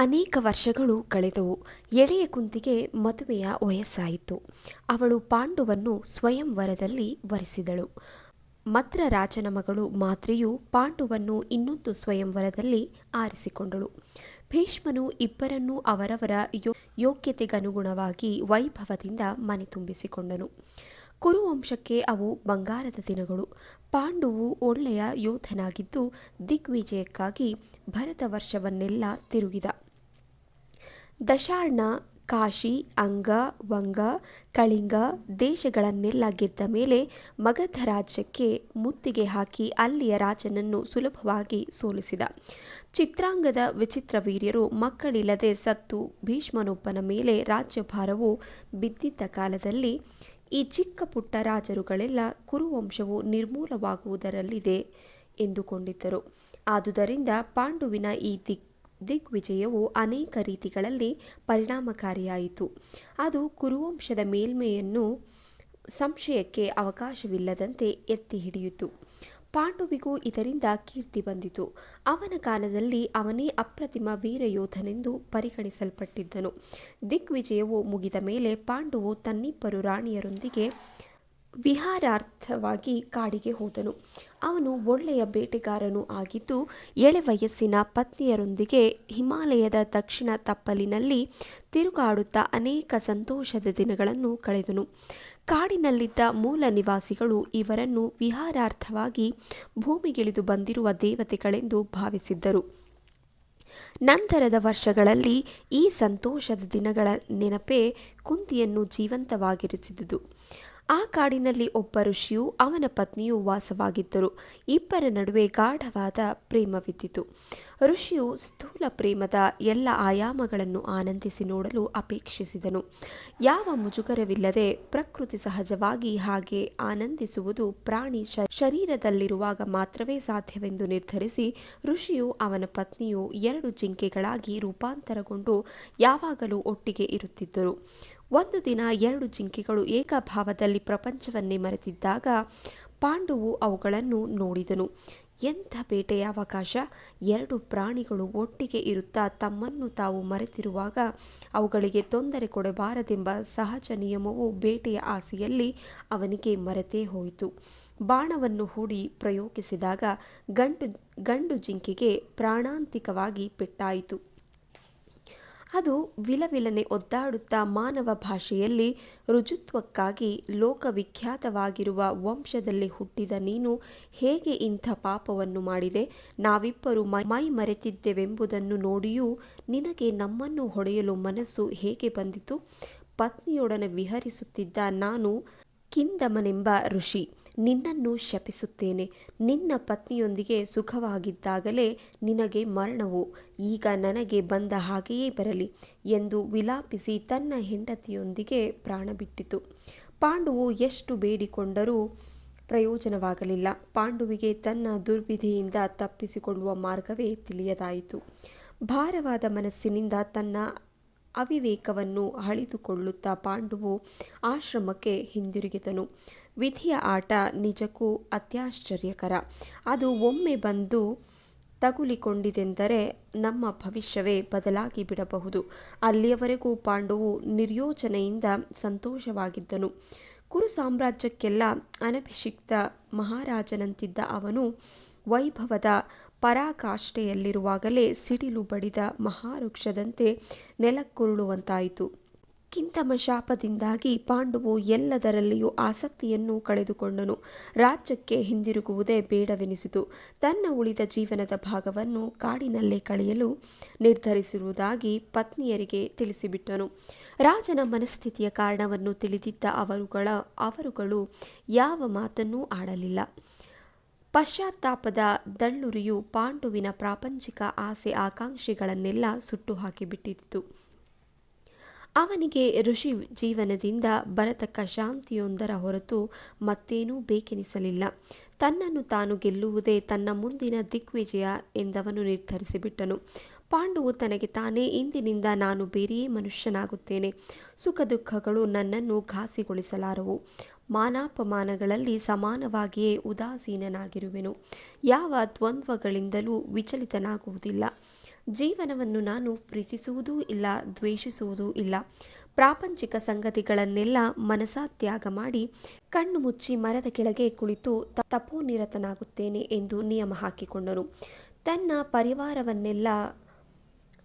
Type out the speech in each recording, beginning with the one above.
ಅನೇಕ ವರ್ಷಗಳು ಕಳೆದವು. ಎಳೆಯ ಕುಂತಿಗೆ ಮದುವೆಯ ವಯಸ್ಸಾಯಿತು. ಅವಳು ಪಾಂಡುವನ್ನು ಸ್ವಯಂವರದಲ್ಲಿ ವರಿಸಿದಳು. ಮದ್ರ ರಾಜನ ಮಗಳು ಮಾತ್ರೆಯು ಪಾಂಡುವನ್ನು ಇನ್ನೊಂದು ಸ್ವಯಂವರದಲ್ಲಿ ಆರಿಸಿಕೊಂಡಳು. ಭೀಷ್ಮನು ಇಬ್ಬರನ್ನೂ ಅವರವರ ಯೋ, ಯೋಗ್ಯತೆಗನುಗುಣವಾಗಿ ವೈಭವದಿಂದ ಮನೆ ತುಂಬಿಸಿಕೊಂಡನು. ಕುರುವಂಶಕ್ಕೆ ಅವು ಬಂಗಾರದ ದಿನಗಳು. ಪಾಂಡುವು ಒಳ್ಳೆಯ ಯೋಧನಾಗಿದ್ದು ದಿಗ್ವಿಜಯಕ್ಕಾಗಿ ಭರತ ವರ್ಷವನ್ನೆಲ್ಲ ತಿರುಗಿದ. ದಶಾರ್ಣ, ಕಾಶಿ, ಅಂಗ, ವಂಗ, ಕಳಿಂಗ ದೇಶಗಳನ್ನೆಲ್ಲ ಗೆದ್ದ ಮೇಲೆ ಮಗಧ ರಾಜ್ಯಕ್ಕೆ ಮುತ್ತಿಗೆ ಹಾಕಿ ಅಲ್ಲಿಯ ರಾಜನನ್ನು ಸುಲಭವಾಗಿ ಸೋಲಿಸಿದ. ಚಿತ್ರಾಂಗದ ವಿಚಿತ್ರ ವೀರ್ಯರು ಮಕ್ಕಳಿಲ್ಲದೆ ಸತ್ತು ಭೀಷ್ಮನೊಬ್ಬನ ಮೇಲೆ ರಾಜ್ಯಭಾರವು ಬಿದ್ದಿದ್ದ ಕಾಲದಲ್ಲಿ ಈ ಚಿಕ್ಕ ಪುಟ್ಟ ರಾಜರುಗಳೆಲ್ಲ ಕುರುವಂಶವು ನಿರ್ಮೂಲವಾಗುವುದರಲ್ಲಿದೆ ಎಂದುಕೊಂಡಿದ್ದರು. ಆದುದರಿಂದ ಪಾಂಡುವಿನ ಈ ದಿಕ್ ದಿಗ್ವಿಜಯವು ಅನೇಕ ರೀತಿಗಳಲ್ಲಿ ಪರಿಣಾಮಕಾರಿಯಾಯಿತು. ಅದು ಕುರುವಂಶದ ಮೇಲ್ಮೆಯನ್ನು ಸಂಶಯಕ್ಕೆ ಅವಕಾಶವಿಲ್ಲದಂತೆ ಎತ್ತಿ ಹಿಡಿಯಿತು ಪಾಂಡುವಿಗೂ ಇದರಿಂದ ಕೀರ್ತಿ ಬಂದಿತು. ಅವನ ಕಾಲದಲ್ಲಿ ಅವನೇ ಅಪ್ರತಿಮ ವೀರಯೋಧನೆಂದು ಪರಿಗಣಿಸಲ್ಪಟ್ಟಿದ್ದನು. ದಿಗ್ವಿಜಯವು ಮುಗಿದ ಮೇಲೆ ಪಾಂಡುವು ತನ್ನಿಬ್ಬರು ರಾಣಿಯರೊಂದಿಗೆ ವಿಹಾರಾರ್ಥವಾಗಿ ಕಾಡಿಗೆ ಹೋದನು. ಅವನು ಒಳ್ಳೆಯ ಬೇಟೆಗಾರನು ಆಗಿದ್ದು ಎಳೆ ವಯಸ್ಸಿನ ಪತ್ನಿಯರೊಂದಿಗೆ ಹಿಮಾಲಯದ ದಕ್ಷಿಣ ತಪ್ಪಲಿನಲ್ಲಿ ತಿರುಗಾಡುತ್ತಾ ಅನೇಕ ಸಂತೋಷದ ದಿನಗಳನ್ನು ಕಳೆದನು. ಕಾಡಿನಲ್ಲಿದ್ದ ಮೂಲ ನಿವಾಸಿಗಳು ಇವರನ್ನು ವಿಹಾರಾರ್ಥವಾಗಿ ಭೂಮಿಗಿಳಿದು ಬಂದಿರುವ ದೇವತೆಗಳೆಂದು ಭಾವಿಸಿದ್ದರು. ನಂತರದ ವರ್ಷಗಳಲ್ಲಿ ಈ ಸಂತೋಷದ ದಿನಗಳ ನೆನಪೇ ಕುಂತಿಯನ್ನು ಜೀವಂತವಾಗಿರಿಸಿದುದು. ಆ ಕಾಡಿನಲ್ಲಿ ಒಬ್ಬ ಋಷಿಯು ಅವನ ಪತ್ನಿಯು ವಾಸವಾಗಿದ್ದರು. ಇಬ್ಬರ ನಡುವೆ ಗಾಢವಾದ ಪ್ರೇಮವಿದ್ದಿತು. ಋಷಿಯು ಸ್ಥೂಲ ಪ್ರೇಮದ ಎಲ್ಲ ಆಯಾಮಗಳನ್ನು ಆನಂದಿಸಿ ನೋಡಲು ಅಪೇಕ್ಷಿಸಿದನು. ಯಾವ ಮುಜುಗರವಿಲ್ಲದೆ ಪ್ರಕೃತಿ ಸಹಜವಾಗಿ ಹಾಗೆ ಆನಂದಿಸುವುದು ಪ್ರಾಣಿ ಶರೀರದಲ್ಲಿರುವಾಗ ಮಾತ್ರವೇ ಸಾಧ್ಯವೆಂದು ನಿರ್ಧರಿಸಿ ಋಷಿಯು ಅವನ ಪತ್ನಿಯು ಎರಡು ಜಿಂಕೆಗಳಾಗಿ ರೂಪಾಂತರಗೊಂಡು ಯಾವಾಗಲೂ ಒಟ್ಟಿಗೆ ಇರುತ್ತಿದ್ದರು. ಒಂದು ದಿನ ಎರಡು ಜಿಂಕೆಗಳು ಏಕಭಾವದಲ್ಲಿ ಪ್ರಪಂಚವನ್ನೇ ಮರೆತಿದ್ದಾಗ ಪಾಂಡುವು ಅವುಗಳನ್ನು ನೋಡಿದನು. ಎಂಥ ಬೇಟೆಯ ಅವಕಾಶ? ಎರಡು ಪ್ರಾಣಿಗಳು ಒಟ್ಟಿಗೆ ಇರುತ್ತಾ ತಮ್ಮನ್ನು ತಾವು ಮರೆತಿರುವಾಗ ಅವುಗಳಿಗೆ ತೊಂದರೆ ಕೊಡಬಾರದೆಂಬ ಸಹಜ ನಿಯಮವು ಬೇಟೆಯ ಆಸೆಯಲ್ಲಿ ಅವನಿಗೆ ಮರೆತೇ ಹೋಯಿತು. ಬಾಣವನ್ನು ಹೂಡಿ ಪ್ರಯೋಗಿಸಿದಾಗ ಗಂಡು ಗಂಡು ಜಿಂಕೆಗೆ ಪ್ರಾಣಾಂತಿಕವಾಗಿ ಪೆಟ್ಟಾಯಿತು. ಅದು ವಿಲವಿಲನೆ ಒದ್ದಾಡುತ್ತಾ ಮಾನವ ಭಾಷೆಯಲ್ಲಿ ರುಜುತ್ವಕ್ಕಾಗಿ ಲೋಕವಿಖ್ಯಾತವಾಗಿರುವ ವಂಶದಲ್ಲಿ ಹುಟ್ಟಿದ ನೀನು ಹೇಗೆ ಇಂಥ ಪಾಪವನ್ನು ಮಾಡಿದೆ? ನಾವಿಬ್ಬರು ಮೈ ಮರೆತಿದ್ದೆವೆಂಬುದನ್ನು ನೋಡಿಯೂ ನಿನಗೆ ನಮ್ಮನ್ನು ಹೊಡೆಯಲು ಮನಸ್ಸು ಹೇಗೆ ಬಂದಿತು? ಪತ್ನಿಯೊಡನೆ ವಿಹರಿಸುತ್ತಿದ್ದ ನಾನು ಕಿಂದಮನೆಂಬ ಋಷಿ, ನಿನ್ನನ್ನು ಶಪಿಸುತ್ತೇನೆ. ನಿನ್ನ ಪತ್ನಿಯೊಂದಿಗೆ ಸುಖವಾಗಿದ್ದಾಗಲೇ ನಿನಗೆ ಮರಣವು. ಈಗ ನನಗೆ ಬಂದ ಹಾಗೆಯೇ ಬರಲಿ ಎಂದು ವಿಲಾಪಿಸಿ ತನ್ನ ಹೆಂಡತಿಯೊಂದಿಗೆ ಪ್ರಾಣ ಬಿಟ್ಟಿತು ಪಾಂಡುವು ಎಷ್ಟು ಬೇಡಿಕೊಂಡರೂ ಪ್ರಯೋಜನವಾಗಲಿಲ್ಲ. ಪಾಂಡುವಿಗೆ ತನ್ನ ದುರ್ವಿಧಿಯಿಂದ ತಪ್ಪಿಸಿಕೊಳ್ಳುವ ಮಾರ್ಗವೇ ತಿಳಿಯದಾಯಿತು. ಭಾರವಾದ ಮನಸ್ಸಿನಿಂದ ತನ್ನ ಅವಿವೇಕವನ್ನು ಅಳಿದುಕೊಳ್ಳುತ್ತಾ ಪಾಂಡುವು ಆಶ್ರಮಕ್ಕೆ ಹಿಂದಿರುಗಿದನು. ವಿಧಿಯ ಆಟ ನಿಜಕ್ಕೂ ಅತ್ಯಾಶ್ಚರ್ಯಕರ. ಅದು ಒಮ್ಮೆ ಬಂದು ತಗುಲಿಕೊಂಡಿದೆಂದರೆ ನಮ್ಮ ಭವಿಷ್ಯವೇ ಬದಲಾಗಿ ಬಿಡಬಹುದು. ಅಲ್ಲಿಯವರೆಗೂ ಪಾಂಡುವು ನಿರ್ಯೋಚನೆಯಿಂದ ಸಂತೋಷವಾಗಿದ್ದನು. ಕುರು ಸಾಮ್ರಾಜ್ಯಕ್ಕೆಲ್ಲ ಅನಭಿಷಿಕ್ತ ಮಹಾರಾಜನಂತಿದ್ದ ಅವನು ವೈಭವದ ಪರಾಕಾಷ್ಠೆಯಲ್ಲಿರುವಾಗಲೇ ಸಿಡಿಲು ಬಡಿದ ಮಹಾವೃಕ್ಷದಂತೆ ನೆಲಕ್ಕುರುಳುವಂತಾಯಿತು. ಕಿಂತಮ ಶಾಪದಿಂದಾಗಿ ಪಾಂಡುವು ಎಲ್ಲದರಲ್ಲಿಯೂ ಆಸಕ್ತಿಯನ್ನು ಕಳೆದುಕೊಂಡನು. ರಾಜ್ಯಕ್ಕೆ ಹಿಂದಿರುಗುವುದೇ ಬೇಡವೆನಿಸಿತು. ತನ್ನ ಉಳಿದ ಜೀವನದ ಭಾಗವನ್ನು ಕಾಡಿನಲ್ಲೇ ಕಳೆಯಲು ನಿರ್ಧರಿಸಿರುವುದಾಗಿ ಪತ್ನಿಯರಿಗೆ ತಿಳಿಸಿಬಿಟ್ಟನು. ರಾಜನ ಮನಸ್ಥಿತಿಯ ಕಾರಣವನ್ನು ತಿಳಿದಿದ್ದ ಅವರುಗಳ ಅವರುಗಳು ಯಾವ ಮಾತನ್ನೂ ಆಡಲಿಲ್ಲ. ಪಶ್ಚಾತ್ತಾಪದ ದಳ್ಳುರಿಯು ಪಾಂಡುವಿನ ಪ್ರಾಪಂಚಿಕ ಆಸೆ ಆಕಾಂಕ್ಷೆಗಳನ್ನೆಲ್ಲ ಸುಟ್ಟು ಹಾಕಿಬಿಟ್ಟಿತು ಅವನಿಗೆ ಋಷಿ ಜೀವನದಿಂದ ಬರತಕ್ಕ ಶಾಂತಿಯೊಂದರ ಹೊರತು ಮತ್ತೇನೂ ಬೇಕೆನಿಸಲಿಲ್ಲ. ತನ್ನನ್ನು ತಾನು ಗೆಲ್ಲುವುದೇ ತನ್ನ ಮುಂದಿನ ದಿಗ್ವಿಜಯ ಎಂದವನು ನಿರ್ಧರಿಸಿಬಿಟ್ಟನು. ಪಾಂಡುವು ತನಗೆ ತಾನೇ ಇಂದಿನಿಂದ ನಾನು ಬೇರೆಯೇ ಮನುಷ್ಯನಾಗುತ್ತೇನೆ. ಸುಖ ದುಃಖಗಳು ನನ್ನನ್ನು ಘಾಸಿಗೊಳಿಸಲಾರವು. ಮಾನಾಪಮಾನಗಳಲ್ಲಿ ಸಮಾನವಾಗಿಯೇ ಉದಾಸೀನನಾಗಿರುವೆನು. ಯಾವ ದ್ವಂದ್ವಗಳಿಂದಲೂ ವಿಚಲಿತನಾಗುವುದಿಲ್ಲ. ಜೀವನವನ್ನು ನಾನು ಪ್ರೀತಿಸುವುದೂ ಇಲ್ಲ, ದ್ವೇಷಿಸುವುದೂ ಇಲ್ಲ. ಪ್ರಾಪಂಚಿಕ ಸಂಗತಿಗಳನ್ನೆಲ್ಲ ಮನಸಾತ್ಯಾಗ ಮಾಡಿ ಕಣ್ಣು ಮುಚ್ಚಿ ಮರದ ಕೆಳಗೆ ಕುಳಿತು ತಪೋನಿರತನಾಗುತ್ತೇನೆ ಎಂದು ನಿಯಮ ಹಾಕಿಕೊಂಡನು ತನ್ನ ಪರಿವಾರವನ್ನೆಲ್ಲ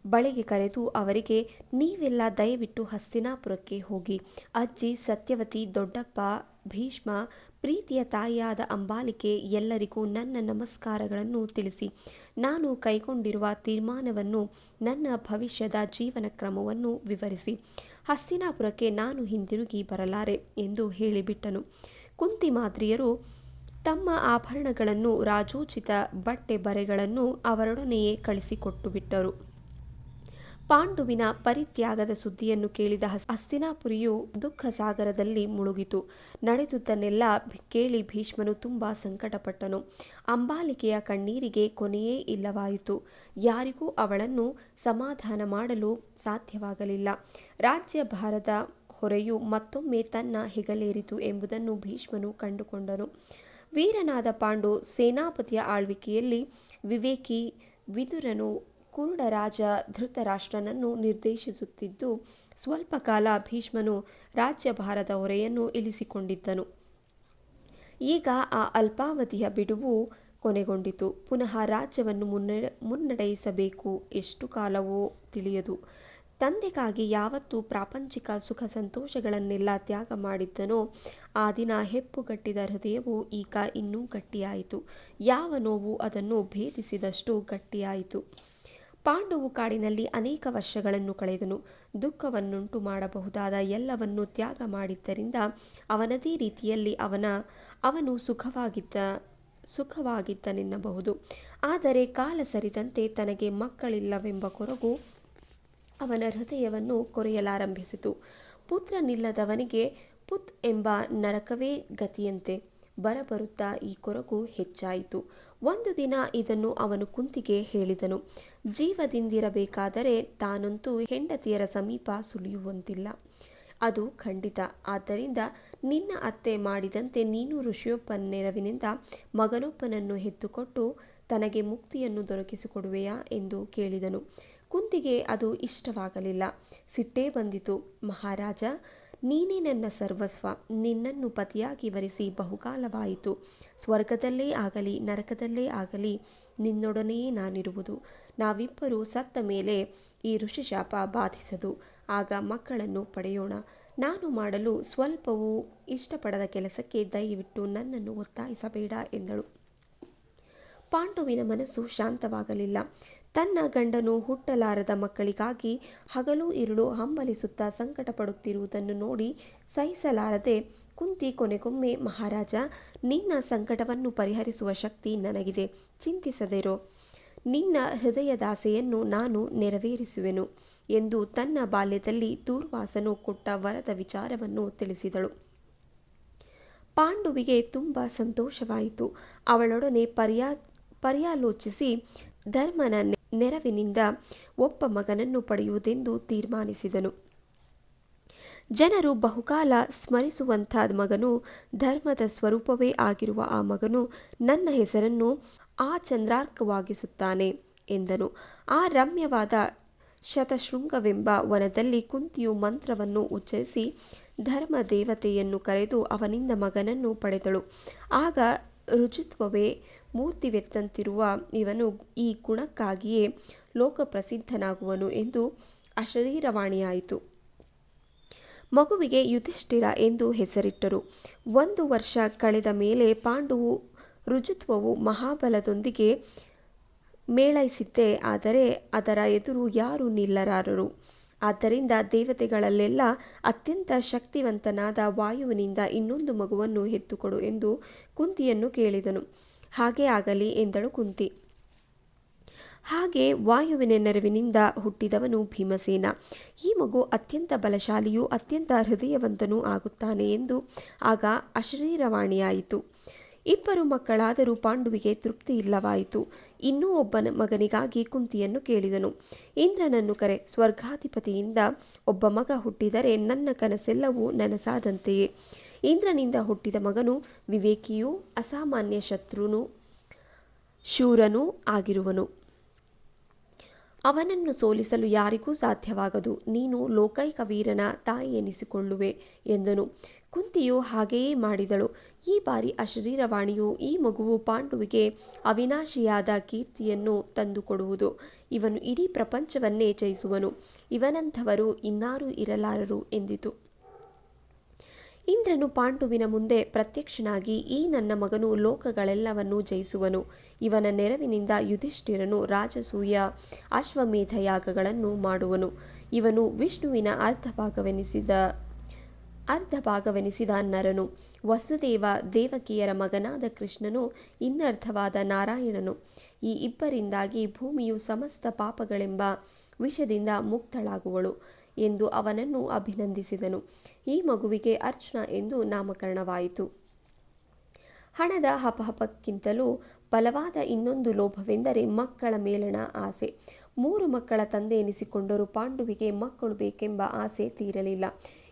ಬಳಿಗೆ ಕರೆದು ಅವರಿಗೆ, ನೀವೆಲ್ಲ ದಯವಿಟ್ಟು ಹಸ್ತಿನಾಪುರಕ್ಕೆ ಹೋಗಿ. ಅಜ್ಜಿ, ಸತ್ಯವತಿ, ದೊಡ್ಡಪ್ಪ, ಭೀಷ್ಮ, ಪ್ರೀತಿಯ ತಾಯಿಯಾದ ಅಂಬಾಲಿಕೆ ಎಲ್ಲರಿಗೂ ನನ್ನ ನಮಸ್ಕಾರಗಳನ್ನು ತಿಳಿಸಿ. ನಾನು ಕೈಗೊಂಡಿರುವ ತೀರ್ಮಾನವನ್ನು, ನನ್ನ ಭವಿಷ್ಯದ ಜೀವನ ಕ್ರಮವನ್ನು ವಿವರಿಸಿ. ಹಸ್ತಿನಾಪುರಕ್ಕೆ ನಾನು ಹಿಂದಿರುಗಿ ಬರಲಾರೆ ಎಂದು ಹೇಳಿಬಿಟ್ಟನು. ಕುಂತಿ ಮಾದ್ರಿಯರು ತಮ್ಮ ಆಭರಣಗಳನ್ನು ರಾಜೋಚಿತ ಬಟ್ಟೆ ಬರೆಗಳನ್ನು ಅವರೊಡನೆಯೇ ಕಳಿಸಿಕೊಟ್ಟು ಬಿಟ್ಟರು. ಪಾಂಡುವಿನ ಪರಿತ್ಯಾಗದ ಸುದ್ದಿಯನ್ನು ಕೇಳಿದ ಹಸ್- ಹಸ್ತಿನಾಪುರಿಯು ದುಃಖ ಸಾಗರದಲ್ಲಿ ಮುಳುಗಿತು. ನಡೆದುದನ್ನೆಲ್ಲ ಕೇಳಿ ಭೀಷ್ಮನು ತುಂಬಾ ಸಂಕಟಪಟ್ಟನು. ಅಂಬಾಲಿಕೆಯ ಕಣ್ಣೀರಿಗೆ ಕೊನೆಯೇ ಇಲ್ಲವಾಯಿತು. ಯಾರಿಗೂ ಅವಳನ್ನು ಸಮಾಧಾನ ಮಾಡಲು ಸಾಧ್ಯವಾಗಲಿಲ್ಲ. ರಾಜ್ಯಭಾರದ ಹೊರೆಯು ಮತ್ತೊಮ್ಮೆ ತನ್ನ ಹೆಗಲೇರಿತು ಎಂಬುದನ್ನು ಭೀಷ್ಮನು ಕಂಡುಕೊಂಡನು. ವೀರನಾದ ಪಾಂಡು ಸೇನಾಪತಿಯ ಆಳ್ವಿಕೆಯಲ್ಲಿ ವಿವೇಕಿ ವಿದುರನು ಕುರುಡ ರಾಜ ಧೃತರಾಷ್ಟ್ರನನ್ನು ನಿರ್ದೇಶಿಸುತ್ತಿದ್ದು, ಸ್ವಲ್ಪ ಕಾಲ ಭೀಷ್ಮನು ರಾಜ್ಯಭಾರದ ಹೊರೆಯನ್ನು ಇಳಿಸಿಕೊಂಡಿದ್ದನು. ಈಗ ಆ ಅಲ್ಪಾವಧಿಯ ಬಿಡುವು ಕೊನೆಗೊಂಡಿತು. ಪುನಃ ರಾಜ್ಯವನ್ನು ಮುನ್ನಡೆ ಮುನ್ನಡೆಸಬೇಕು. ಎಷ್ಟು ಕಾಲವೋ ತಿಳಿಯದು. ತಂದೆಗಾಗಿ ಯಾವತ್ತು ಪ್ರಾಪಂಚಿಕ ಸುಖ ಸಂತೋಷಗಳನ್ನೆಲ್ಲ ತ್ಯಾಗ ಮಾಡಿದ್ದನೋ, ಆ ದಿನ ಹೆಪ್ಪುಗಟ್ಟಿದ ಹೃದಯವು ಈಗ ಇನ್ನೂ ಗಟ್ಟಿಯಾಯಿತು. ಯಾವ ನೋವು ಅದನ್ನು ಭೇದಿಸಿದಷ್ಟು ಗಟ್ಟಿಯಾಯಿತು. ಪಾಂಡವು ಕಾಡಿನಲ್ಲಿ ಅನೇಕ ವರ್ಷಗಳನ್ನು ಕಳೆದನು. ದುಃಖವನ್ನುಂಟು ಮಾಡಬಹುದಾದ ಎಲ್ಲವನ್ನು ತ್ಯಾಗ ಮಾಡಿದ್ದರಿಂದ ಅವನದೇ ರೀತಿಯಲ್ಲಿ ಅವನ, ಅವನು ಸುಖವಾಗಿದ್ದ, ಸುಖವಾಗಿದ್ದನೆನ್ನಬಹುದು. ಆದರೆ ಕಾಲ ಸರಿದಂತೆ ತನಗೆ ಮಕ್ಕಳಿಲ್ಲವೆಂಬ ಕೊರಗು ಅವನ ಹೃದಯವನ್ನು ಕೊರೆಯಲಾರಂಭಿಸಿತು. ಪುತ್ರನಿಲ್ಲದವನಿಗೆ ಪುತ್ ಎಂಬ ನರಕವೇ ಗತಿಯಂತೆ. ಬರಬರುತ್ತಾ ಈ ಕೊರಕು ಹೆಚ್ಚಾಯಿತು. ಒಂದು ದಿನ ಇದನ್ನು ಅವನು ಕುಂತಿಗೆ ಹೇಳಿದನು. ಜೀವದಿಂದಿರಬೇಕಾದರೆ ತಾನಂತೂ ಹೆಂಡತಿಯರ ಸಮೀಪ ಸುಳಿಯುವಂತಿಲ್ಲ. ಅದು ಖಂಡಿತ. ಆದ್ದರಿಂದ ನಿನ್ನ ಅತ್ತೆ ಮಾಡಿದಂತೆ ನೀನು ಋಷಿಯೊಪ್ಪನ ನೆರವಿನಿಂದ ಮಗನೊಬ್ಬನನ್ನು ಹೆತ್ತುಕೊಟ್ಟು ತನಗೆ ಮುಕ್ತಿಯನ್ನು ದೊರಕಿಸಿಕೊಡುವೆಯಾ ಎಂದು ಕೇಳಿದನು. ಕುಂತಿಗೆ ಅದು ಇಷ್ಟವಾಗಲಿಲ್ಲ. ಸಿಟ್ಟೇ ಬಂದಿತು. ಮಹಾರಾಜ ನೀನೇ ನನ್ನ ಸರ್ವಸ್ವ, ನಿನ್ನನ್ನು ಪತಿಯಾಗಿ ವರಿಸಿ ಬಹುಕಾಲವಾಯಿತು. ಸ್ವರ್ಗದಲ್ಲೇ ಆಗಲಿ, ನರಕದಲ್ಲೇ ಆಗಲಿ, ನಿನ್ನೊಡನೆಯೇ ನಾನಿರುವುದು. ನಾವಿಬ್ಬರೂ ಸತ್ತ ಮೇಲೆ ಈ ಋಷಿಶಾಪ ಬಾಧಿಸದು. ಆಗ ಮಕ್ಕಳನ್ನು ಪಡೆಯೋಣ. ನಾನು ಮಾಡಲು ಸ್ವಲ್ಪವೂ ಇಷ್ಟಪಡದ ಕೆಲಸಕ್ಕೆ ದಯವಿಟ್ಟು ನನ್ನನ್ನು ಒತ್ತಾಯಿಸಬೇಡ ಎಂದಳು. ಪಾಂಡುವಿನ ಮನಸ್ಸು ಶಾಂತವಾಗಲಿಲ್ಲ. ತನ್ನ ಗಂಡನು ಹುಟ್ಟಲಾರದ ಮಕ್ಕಳಿಗಾಗಿ ಹಗಲು ಇರುಳು ಹಂಬಲಿಸುತ್ತಾ ಸಂಕಟ ಪಡುತ್ತಿರುವುದನ್ನು ನೋಡಿ ಸಹಿಸಲಾರದೆ ಕುಂತಿ ಕೊನೆಗೊಮ್ಮೆ, ಮಹಾರಾಜ, ನಿನ್ನ ಸಂಕಟವನ್ನು ಪರಿಹರಿಸುವ ಶಕ್ತಿ ನನಗಿದೆ. ಚಿಂತಿಸದಿರೋ. ನಿನ್ನ ಹೃದಯದಾಸೆಯನ್ನು ನಾನು ನೆರವೇರಿಸುವೆನು ಎಂದು ತನ್ನ ಬಾಲ್ಯದಲ್ಲಿ ದೂರ್ವಾಸನು ಕೊಟ್ಟ ವರದ ವಿಚಾರವನ್ನು ತಿಳಿಸಿದಳು. ಪಾಂಡುವಿಗೆ ತುಂಬ ಸಂತೋಷವಾಯಿತು. ಅವಳೊಡನೆ ಪರ್ಯಾ, ಪರ್ಯಾಲೋಚಿಸಿ ಧರ್ಮನ ನೆರವಿನಿಂದ ಒಬ್ಬ ಮಗನನ್ನು ಪಡೆಯುವುದೆಂದು ತೀರ್ಮಾನಿಸಿದನು. ಜನರು ಬಹುಕಾಲ ಸ್ಮರಿಸುವಂಥ ಮಗನು ಧರ್ಮದ ಸ್ವರೂಪವೇ ಆಗಿರುವ ಆ ಮಗನು ನನ್ನ ಹೆಸರನ್ನು ಆ ಚಂದ್ರಾರ್ಕವಾಗಿಸುತ್ತಾನೆ ಎಂದನು. ಆ ರಮ್ಯವಾದ ಶತಶೃಂಗವೆಂಬ ವನದಲ್ಲಿ ಕುಂತಿಯು ಮಂತ್ರವನ್ನು ಉಚ್ಚರಿಸಿ ಧರ್ಮ ದೇವತೆಯನ್ನು ಕರೆದು ಅವನಿಂದ ಮಗನನ್ನು ಪಡೆದಳು. ಆಗ ರುಜುತ್ವವೇ ಮೂರ್ತಿವೆತ್ತಂತಿರುವ ಇವನು ಈ ಗುಣಕ್ಕಾಗಿಯೇ ಲೋಕಪ್ರಸಿದ್ಧನಾಗುವನು ಎಂದು ಅಶರೀರವಾಣಿಯಾಯಿತು. ಮಗುವಿಗೆ ಯುಧಿಷ್ಠಿರ ಎಂದು ಹೆಸರಿಟ್ಟರು. ಒಂದು ವರ್ಷ ಕಳೆದ ಮೇಲೆ ಪಾಂಡುವು ರುಜುತ್ವವು ಮಹಾಬಲದೊಂದಿಗೆ ಮೇಳೈಸಿದ್ದೆ ಆದರೆ ಅದರ ಎದುರು ಯಾರೂ ನಿಲ್ಲರಾರರು. ಆದ್ದರಿಂದ ದೇವತೆಗಳಲ್ಲೆಲ್ಲ ಅತ್ಯಂತ ಶಕ್ತಿವಂತನಾದ ವಾಯುವಿನಿಂದ ಇನ್ನೊಂದು ಮಗುವನ್ನು ಹೆತ್ತುಕೊಡು ಎಂದು ಕುಂತಿಯನ್ನು ಕೇಳಿದನು. ಹಾಗೇ ಆಗಲಿ ಎಂದಳು ಕುಂತಿ. ಹಾಗೆ ವಾಯುವಿನ ನೆರವಿನಿಂದ ಹುಟ್ಟಿದವನು ಭೀಮಸೇನ. ಈ ಮಗು ಅತ್ಯಂತ ಬಲಶಾಲಿಯೂ ಅತ್ಯಂತ ಹೃದಯವಂತನೂ ಆಗುತ್ತಾನೆ ಎಂದು ಆಗ ಅಶರೀರವಾಣಿಯಾಯಿತು ಇಬ್ಬರು ಮಕ್ಕಳಾದರೂ ಪಾಂಡುವಿಗೆ ತೃಪ್ತಿ ಇಲ್ಲವಾಯಿತು. ಇನ್ನೂ ಒಬ್ಬನ ಮಗನಿಗಾಗಿ ಕುಂತಿಯನ್ನು ಕೇಳಿದನು. ಇಂದ್ರನನ್ನು ಕರೆ, ಸ್ವರ್ಗಾಧಿಪತಿಯಿಂದ ಒಬ್ಬ ಮಗ ಹುಟ್ಟಿದರೆ ನನ್ನ ಕನಸೆಲ್ಲವೂ ನನಸಾದಂತೆಯೇ. ಇಂದ್ರನಿಂದ ಹುಟ್ಟಿದ ಮಗನು ವಿವೇಕಿಯೂ ಅಸಾಮಾನ್ಯ ಶತ್ರುನೂ ಶೂರನೂ ಆಗಿರುವನು. ಅವನನ್ನು ಸೋಲಿಸಲು ಯಾರಿಗೂ ಸಾಧ್ಯವಾಗದು. ನೀನು ಲೋಕೈಕ ವೀರನ ತಾಯಿ ಎನಿಸಿಕೊಳ್ಳುವೆ ಎಂದನು. ಕುಂತಿಯು ಹಾಗೆಯೇ ಮಾಡಿದಳು. ಈ ಬಾರಿ ಅಶರೀರವಾಣಿಯು ಈ ಮಗುವು ಪಾಂಡುವಿಗೆ ಅವಿನಾಶಿಯಾದ ಕೀರ್ತಿಯನ್ನು ತಂದುಕೊಡುವುದು. ಇವನು ಇಡೀ ಪ್ರಪಂಚವನ್ನೇ ಜಯಿಸುವನು. ಇವನಂಥವರು ಇನ್ನಾರೂ ಇರಲಾರರು ಎಂದಿತು. ಇಂದ್ರನು ಪಾಂಡುವಿನ ಮುಂದೆ ಪ್ರತ್ಯಕ್ಷನಾಗಿ ಈ ನನ್ನ ಮಗನು ಲೋಕಗಳೆಲ್ಲವನ್ನೂ ಜಯಿಸುವನು. ಇವನ ನೆರವಿನಿಂದ ಯುಧಿಷ್ಠಿರನು ರಾಜಸೂಯ, ಅಶ್ವಮೇಧ ಯಾಗಗಳನ್ನು ಮಾಡುವನು. ಇವನು ವಿಷ್ಣುವಿನ ಅರ್ಧ ಭಾಗವೆನಿಸಿದ ಅರ್ಧ ಭಾಗವೆನಿಸಿದ ನರನು. ವಸುದೇವ ದೇವಕಿಯರ ಮಗನಾದ ಕೃಷ್ಣನು ಇನ್ನರ್ಥವಾದ ನಾರಾಯಣನು. ಈ ಇಬ್ಬರಿಂದಾಗಿ ಭೂಮಿಯು ಸಮಸ್ತ ಪಾಪಗಳೆಂಬ ವಿಷದಿಂದ ಮುಕ್ತಳಾಗುವಳು. ಎಂದು ಅವನನ್ನು ಅಭಿನಂದಿಸಿದನು. ಈ ಮಗುವಿಗೆ ಅರ್ಜುನ ಎಂದು ನಾಮಕರಣವಾಯಿತು. ಹಣದ ಹಪಹಪಕ್ಕಿಂತಲೂ ಬಲವಾದ ಇನ್ನೊಂದು ಲೋಭವೆಂದರೆ ಮಕ್ಕಳ ಮೇಲಣ ಆಸೆ. ಮೂರು ಮಕ್ಕಳ ತಂದೆ ಎನಿಸಿಕೊಂಡರೂ ಪಾಂಡುವಿಗೆ ಮಕ್ಕಳು ಬೇಕೆಂಬ ಆಸೆ ತೀರಲಿಲ್ಲ.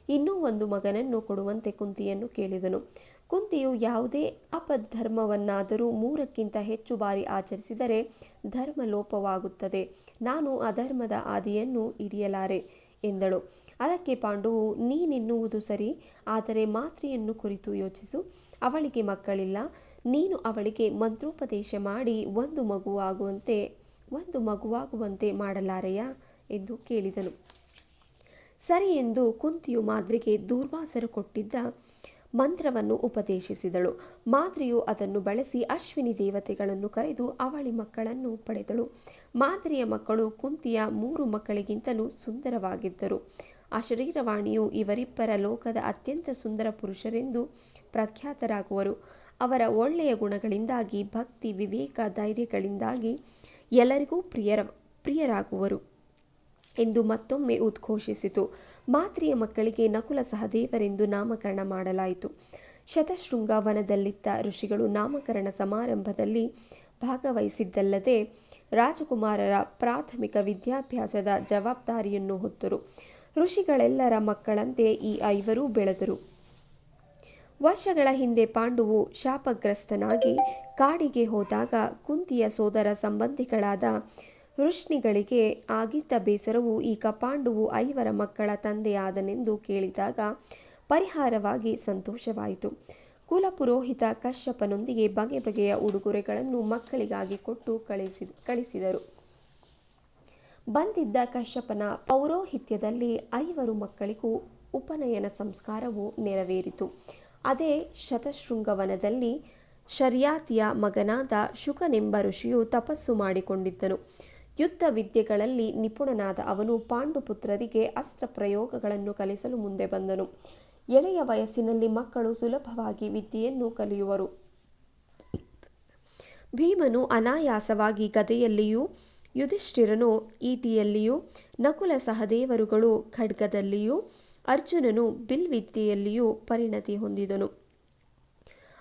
ಇನ್ನೂ ಒಂದು ಮಗನನ್ನು ಕೊಡುವಂತೆ ಕುಂತಿಯನ್ನು ಕೇಳಿದನು. ಕುಂತಿಯು ಯಾವುದೇ ಅಪಧರ್ಮವನ್ನಾದರೂ ಮೂರಕ್ಕಿಂತ ಹೆಚ್ಚು ಬಾರಿ ಆಚರಿಸಿದರೆ ಧರ್ಮ ಲೋಪವಾಗುತ್ತದೆ ನಾನು ಅಧರ್ಮದ ಆದಿಯನ್ನು ಹಿಡಿಯಲಾರೆ. ಎಂದಳು. ಅದಕ್ಕೆ ಪಾಂಡುವು, ನೀನೆನ್ನುವುದು ಸರಿ, ಆದರೆ ಮಾತ್ರೆಯನ್ನು ಕುರಿತು ಯೋಚಿಸು. ಅವಳಿಗೆ ಮಕ್ಕಳಿಲ್ಲ. ನೀನು ಅವಳಿಗೆ ಮಂತ್ರೋಪದೇಶ ಮಾಡಿ ಒಂದು ಮಗುವಾಗುವಂತೆ ಒಂದು ಮಗುವಾಗುವಂತೆ ಮಾಡಲಾರೆಯಾ ಎಂದು ಕೇಳಿದನು. ಸರಿ ಎಂದು ಕುಂತಿಯು ಮಾದ್ರಿಗೆ ದೂರ್ವಾಸರು ಕೊಟ್ಟಿದ್ದ ಮಂತ್ರವನ್ನು ಉಪದೇಶಿಸಿದಳು. ಮಾದ್ರಿಯು ಅದನ್ನು ಬಳಸಿ ಅಶ್ವಿನಿ ದೇವತೆಗಳನ್ನು ಕರೆದು ಅವಳಿ ಮಕ್ಕಳನ್ನು ಪಡೆದಳು. ಮಾದ್ರಿಯ ಮಕ್ಕಳು ಕುಂತಿಯ ಮೂರು ಮಕ್ಕಳಿಗಿಂತಲೂ ಸುಂದರವಾಗಿದ್ದರು. ಅಶರೀರವಾಣಿಯು ಇವರಿಬ್ಬರ ಲೋಕದ ಅತ್ಯಂತ ಸುಂದರ ಪುರುಷರೆಂದು ಪ್ರಖ್ಯಾತರಾಗುವರು. ಅವರ ಒಳ್ಳೆಯ ಗುಣಗಳಿಂದಾಗಿ ಭಕ್ತಿ, ವಿವೇಕ, ಧೈರ್ಯಗಳಿಂದಾಗಿ ಎಲ್ಲರಿಗೂ ಪ್ರಿಯರ, ಪ್ರಿಯರಾಗುವರು. ಎಂದು ಮತ್ತೊಮ್ಮೆ ಉದ್ಘೋಷಿಸಿತು. ಮಾತ್ರಿಯ ಮಕ್ಕಳಿಗೆ ನಕುಲ ಸಹದೇವರೆಂದು ನಾಮಕರಣ ಮಾಡಲಾಯಿತು. ಶತಶೃಂಗ ವನದಲ್ಲಿದ್ದ ಋಷಿಗಳು ನಾಮಕರಣ ಸಮಾರಂಭದಲ್ಲಿ ಭಾಗವಹಿಸಿದ್ದಲ್ಲದೆ ರಾಜಕುಮಾರರ ಪ್ರಾಥಮಿಕ ವಿದ್ಯಾಭ್ಯಾಸದ ಜವಾಬ್ದಾರಿಯನ್ನು ಹೊತ್ತರು. ಋಷಿಗಳೆಲ್ಲರ ಮಕ್ಕಳಂತೆ ಈ ಐವರೂ ಬೆಳೆದರು. ವರ್ಷಗಳ ಹಿಂದೆ ಪಾಂಡುವು ಶಾಪಗ್ರಸ್ತನಾಗಿ ಕಾಡಿಗೆ ಹೋದಾಗ ಕುಂತಿಯ ಸೋದರ ಸಂಬಂಧಿಗಳಾದ ಋಷ್ಣಿಗಳಿಗೆ ಆಗಿದ್ದ ಬೇಸರವು ಈ ಪಾಂಡುವು ಐವರ ಮಕ್ಕಳ ತಂದೆಯಾದನೆಂದು ಕೇಳಿದಾಗ ಪರಿಹಾರವಾಗಿ ಸಂತೋಷವಾಯಿತು. ಕುಲಪುರೋಹಿತ ಕಶ್ಯಪನೊಂದಿಗೆ ಬಗೆ ಬಗೆಯ ಉಡುಗೊರೆಗಳನ್ನು ಮಕ್ಕಳಿಗಾಗಿ ಕೊಟ್ಟು ಕಳಿಸಿ, ಕಳಿಸಿದರು. ಬಂದಿದ್ದ ಕಶ್ಯಪನ ಪೌರೋಹಿತ್ಯದಲ್ಲಿ ಐವರು ಮಕ್ಕಳಿಗೂ ಉಪನಯನ ಸಂಸ್ಕಾರವು ನೆರವೇರಿತು. ಅದೇ ಶತಶೃಂಗವನದಲ್ಲಿ ಶರ್ಯಾತಿಯ ಮಗನಾದ ಶುಕನೆಂಬ ಋಷಿಯು ತಪಸ್ಸು ಮಾಡಿಕೊಂಡಿದ್ದನು. ಯುದ್ಧ ವಿದ್ಯೆಗಳಲ್ಲಿ ನಿಪುಣನಾದ ಅವನು ಪಾಂಡುಪುತ್ರರಿಗೆ ಅಸ್ತ್ರ ಪ್ರಯೋಗಗಳನ್ನು ಕಲಿಸಲು ಮುಂದೆ ಬಂದನು. ಎಳೆಯ ವಯಸ್ಸಿನಲ್ಲಿ ಮಕ್ಕಳು ಸುಲಭವಾಗಿ ವಿದ್ಯೆಯನ್ನು ಕಲಿಯುವರು. ಭೀಮನು ಅನಾಯಾಸವಾಗಿ ಗದೆಯಲ್ಲಿಯೂ, ಯುಧಿಷ್ಠಿರನು ಈಟಿಯಲ್ಲಿಯೂ, ನಕುಲ ಸಹದೇವರುಗಳು ಖಡ್ಗದಲ್ಲಿಯೂ, ಅರ್ಜುನನು ಬಿಲ್ವಿದ್ಯೆಯಲ್ಲಿಯೂ ಪರಿಣತಿ ಹೊಂದಿದನು.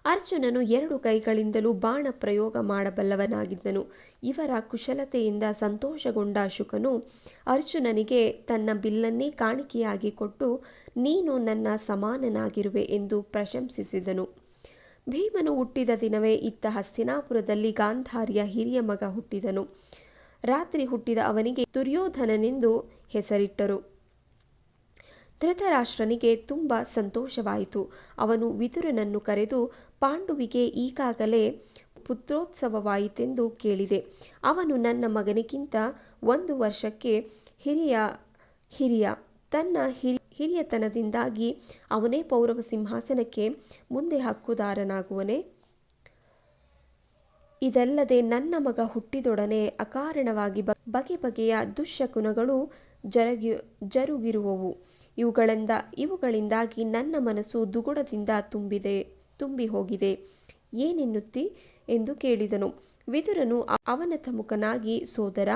ಅರ್ಜುನನು ಎರಡು ಕೈಗಳಿಂದಲೂ ಬಾಣ ಪ್ರಯೋಗ ಮಾಡಬಲ್ಲವನಾಗಿದ್ದನು. ಇವರ ಕುಶಲತೆಯಿಂದ ಸಂತೋಷಗೊಂಡ ಶುಕನು ಅರ್ಜುನನಿಗೆ ತನ್ನ ಬಿಲ್ಲನ್ನೇ ಕಾಣಿಕೆಯಾಗಿ ಕೊಟ್ಟು, ನೀನು ನನ್ನ ಸಮಾನನಾಗಿರುವೆ ಎಂದು ಪ್ರಶಂಸಿಸಿದನು. ಭೀಮನು ಹುಟ್ಟಿದ ದಿನವೇ ಇತ್ತ ಹಸ್ತಿನಾಪುರದಲ್ಲಿ ಗಾಂಧಾರಿಯ ಹಿರಿಯ ಮಗ ಹುಟ್ಟಿದನು. ರಾತ್ರಿ ಹುಟ್ಟಿದ ಅವನಿಗೆ ದುರ್ಯೋಧನನೆಂದು ಹೆಸರಿಟ್ಟರು. ಧೃತರಾಷ್ಟ್ರನಿಗೆ ತುಂಬ ಸಂತೋಷವಾಯಿತು. ಅವನು ವಿದುರನನ್ನು ಕರೆದು, ಪಾಂಡುವಿಗೆ ಈಗಾಗಲೇ ಪುತ್ರೋತ್ಸವವಾಯಿತೆಂದು ಕೇಳಿದೆ. ಅವನು ನನ್ನ ಮಗನಿಗಿಂತ ಒಂದು ವರ್ಷಕ್ಕೆ ಹಿರಿಯ ಹಿರಿಯ, ತನ್ನ ಹಿರಿ, ಹಿರಿಯತನದಿಂದಾಗಿ ಅವನೇ ಪೌರವ ಸಿಂಹಾಸನಕ್ಕೆ ಮುಂದೆ ಹಕ್ಕುದಾರನಾಗುವನೆ? ಇದಲ್ಲದೆ ನನ್ನ ಮಗ ಹುಟ್ಟಿದೊಡನೆ ಅಕಾರಣವಾಗಿ ಬಗೆ ಬಗೆಯ ದುಶ್ಯಕುನಗಳು ಜರಗಿ, ಜರುಗಿರುವವು. ಇವುಗಳಿಂದ, ಇವುಗಳಿಂದಾಗಿ ನನ್ನ ಮನಸ್ಸು ದುಗುಡದಿಂದ ತುಂಬಿದೆ ತುಂಬಿ ಹೋಗಿದೆ ಏನೆನ್ನುತ್ತಿ? ಎಂದು ಕೇಳಿದನು. ವಿದುರನು ಅವನ ತಮುಖನಾಗಿ ಸೋದರ,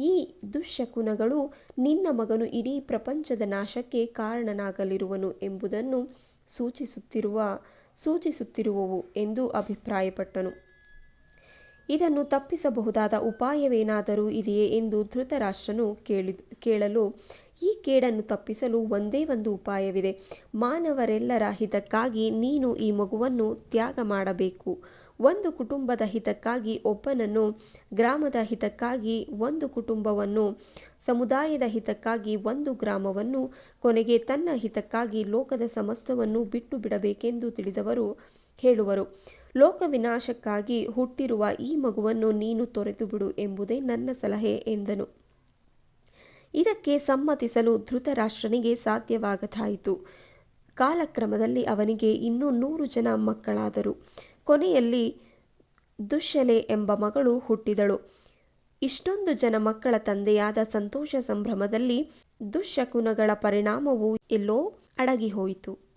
ಈ ದುಶ್ಶಕುನಗಳು ನಿನ್ನ ಮಗನು ಇಡೀ ಪ್ರಪಂಚದ ನಾಶಕ್ಕೆ ಕಾರಣನಾಗಲಿರುವನು ಎಂಬುದನ್ನು ಸೂಚಿಸುತ್ತಿರುವ, ಸೂಚಿಸುತ್ತಿರುವವು ಎಂದು ಅಭಿಪ್ರಾಯಪಟ್ಟನು. ಇದನ್ನು ತಪ್ಪಿಸಬಹುದಾದ ಉಪಾಯವೇನಾದರೂ ಇದೆಯೇ ಎಂದು ಧೃತರಾಷ್ಟ್ರನು ಕೇಳಿ, ಕೇಳಲು ಈ ಕೇಡನ್ನು ತಪ್ಪಿಸಲು ಒಂದೇ ಒಂದು ಉಪಾಯವಿದೆ. ಮಾನವರೆಲ್ಲರ ಹಿತಕ್ಕಾಗಿ ನೀನು ಈ ಮಗುವನ್ನು ತ್ಯಾಗ ಮಾಡಬೇಕು. ಒಂದು ಕುಟುಂಬದ ಹಿತಕ್ಕಾಗಿ ಒಬ್ಬನನ್ನು, ಗ್ರಾಮದ ಹಿತಕ್ಕಾಗಿ ಒಂದು ಕುಟುಂಬವನ್ನು, ಸಮುದಾಯದ ಹಿತಕ್ಕಾಗಿ ಒಂದು ಗ್ರಾಮವನ್ನು, ಕೊನೆಗೆ ತನ್ನ ಹಿತಕ್ಕಾಗಿ ಲೋಕದ ಸಮಸ್ತವನ್ನು ಬಿಟ್ಟು ಬಿಡಬೇಕೆಂದು ತಿಳಿದವರು ಹೇಳುವರು. ಲೋಕ ವಿನಾಶಕ್ಕಾಗಿ ಹುಟ್ಟಿರುವ ಈ ಮಗುವನ್ನು ನೀನು ತೊರೆದು ಬಿಡು ಎಂಬುದೇ ನನ್ನ ಸಲಹೆ ಎಂದನು. ಇದಕ್ಕೆ ಸಮ್ಮತಿಸಲು ಧೃತರಾಷ್ಟ್ರನಿಗೆ ಸಾಧ್ಯವಾಗದಾಯಿತು ಕಾಲಕ್ರಮದಲ್ಲಿ ಅವನಿಗೆ ಇನ್ನೂ ನೂರು ಜನ ಮಕ್ಕಳಾದರು. ಕೊನೆಯಲ್ಲಿ ದುಶ್ಶಲೆ ಎಂಬ ಮಗಳು ಹುಟ್ಟಿದಳು. ಇಷ್ಟೊಂದು ಜನ ಮಕ್ಕಳ ತಂದೆಯಾದ ಸಂತೋಷ ಸಂಭ್ರಮದಲ್ಲಿ ದುಶ್ಶಕುನಗಳ ಪರಿಣಾಮವು ಎಲ್ಲೋ ಅಡಗಿ ಹೋಯಿತು